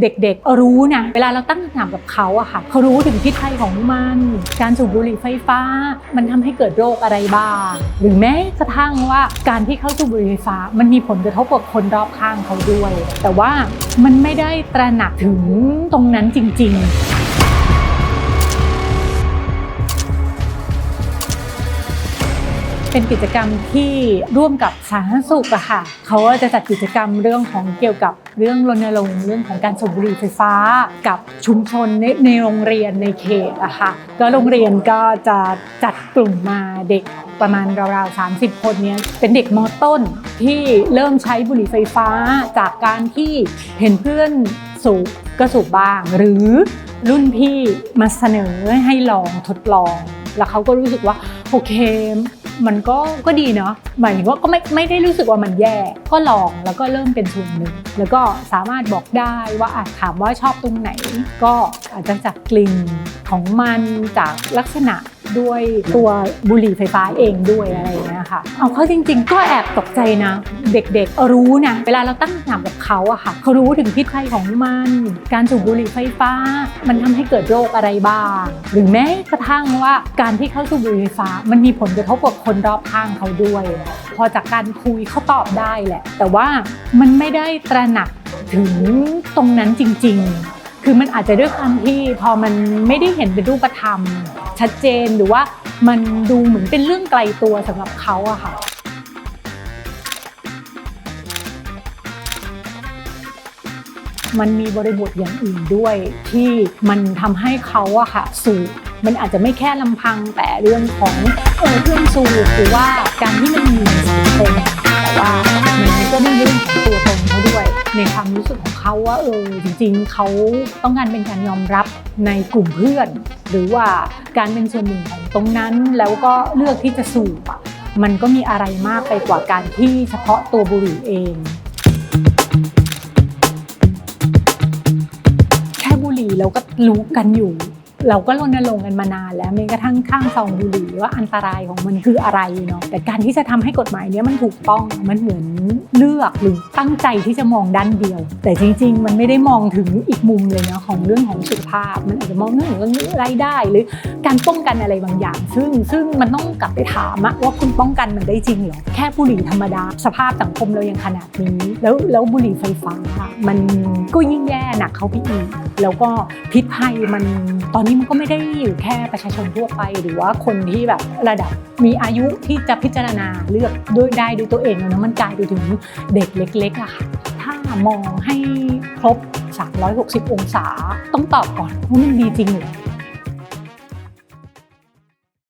เด็กๆ รู้นะ เวลาเราตั้งคำถามกับเขาอะค่ะเขารู้ถึงพิษภัยของมัน การสูบบุหรี่ไฟฟ้า มันทำให้เกิดโรคอะไรบ้าง หรือแม้กระทั่งว่าการที่เขาสูบบุหรี่ไฟฟ้า มันมีผลกระทบกับคนรอบข้างเขาด้วย แต่ว่ามันไม่ได้ตระหนักถึงตรงนั้นจริง ๆ เป็นกิจกรรมที่ร่วมกับสาธารณสุขอะค่ะเขาก็จะจัดกิจกรรมเรื่องของเกี่ยวกับเรื่องรณรงค์เรื่องของการสูบบุหรี่ไฟฟ้า กับชุมชนในในโรงเรียนในเขตอะค่ะก็โรงเรียนก็จะจัดกลุ่มมาเด็กประมาณราวๆ 30 คนเนี้ยเป็นเด็กมต้นที่เริ่มใช้บุหรี่ไฟฟ้า จากการที่เห็นเพื่อนสูบก็สูบบ้าง หรือรุ่นพี่มาเสนอให้ลองทดลอง แล้วเขาก็รู้สึกว่าโอเค มันก็ก็ดีเนาะหมายถึงว่าก็ไม่ไม่ได้รู้สึกว่ามันแย่ ก็ลองแล้วก็เริ่มเป็นส่วนหนึ่ง แล้วก็สามารถบอกได้ว่าอาจถามว่าชอบตรงไหน ก็อาจจะจากกลิ่นของมันจากลักษณะ ด้วยตัวบุหรี่ไฟฟ้าเองด้วยอะไรอย่างเงี้ยค่ะเอาเข้าจริง ๆ ก็แอบตกใจนะ เด็กๆ รู้นะเวลาเราตั้งคำถามกับเขาอะค่ะเขารู้ถึงพิษภัยของมัน การสูบบุหรี่ไฟฟ้า มันทำให้เกิดโรคอะไรบ้าง หรือแม้กระทั่งว่าการที่เขาสูบบุหรี่ไฟฟ้า มันมีผลกระทบกับคนรอบข้างเขาด้วย พอจากการคุยเขาตอบได้แหละ แต่ว่ามันไม่ได้ตระหนักถึงตรงนั้นจริง ๆ คือมันอาจจะด้วยความที่พอมันไม่ได้เห็นเป็นรูปธรรม ชัดเจนหรือว่ามันดูเหมือนเป็นเรื่องไกลตัวสำหรับเขาอะค่ะมันมีบริบทอย่างอื่นด้วยที่มันทำให้เขาอะค่ะสูบมันอาจจะไม่แค่ลำพังแต่เรื่องของเออเครื่องสูบหรือว่าการที่มันมีสังคมแต่ว่ามันก็ไมีเรื่อง ในความรู้สึกของเขาว่าเออจริงๆ เขาต้องการเป็นการยอมรับในกลุ่มเพื่อน หรือว่าการเป็นส่วนหนึ่งของตรงนั้นแล้วก็เลือกที่จะสูบอะมันก็มีอะไรมากไปกว่าการที่เฉพาะตัวบุหรี่เองแค่บุหรี่เราก็รู้กันอยู่ เราก็รณรงค์กันมานานแล้วแม้กระทั่งข้างซองบุหรี่ว่าอันตรายของมันคืออะไรเนาะแต่การที่จะทำให้กฎหมายนี้มันถูกต้องมันเหมือนเลือกหรือตั้งใจที่จะมองด้านเดียว แต่จริง ๆ มันไม่ได้มองถึงอีกมุมเลยเนาะของเรื่องของสุขภาพ มันอาจจะมองเรื่องของเรื่องรายได้ หรือการป้องกันอะไรบางอย่าง ซึ่งซึ่งมันต้องกลับไปถามว่าคุณป้องกันมันได้จริงเหรอแค่บุหรี่ธรรมดา สภาพสังคมเรายังขนาดนี้ แล้วแล้วบุหรี่ไฟฟ้า มันก็ยิ่งแย่หนักเข้าไปอีกแล้วก็พิษภัยมันตอนนี้มันก็ไม่ได้อยู่แค่ประชาชนทั่วไป หรือว่าคนที่แบบระดับมีอายุที่จะพิจารณาเลือกด้วยได้ด้วยตัวเองแล้วนะมันกลายไปถึงเด็กเล็กๆอะค่ะถ้ามองให้ครบ 360 องศาต้องตอบก่อนว่ามันดีจริงหรือ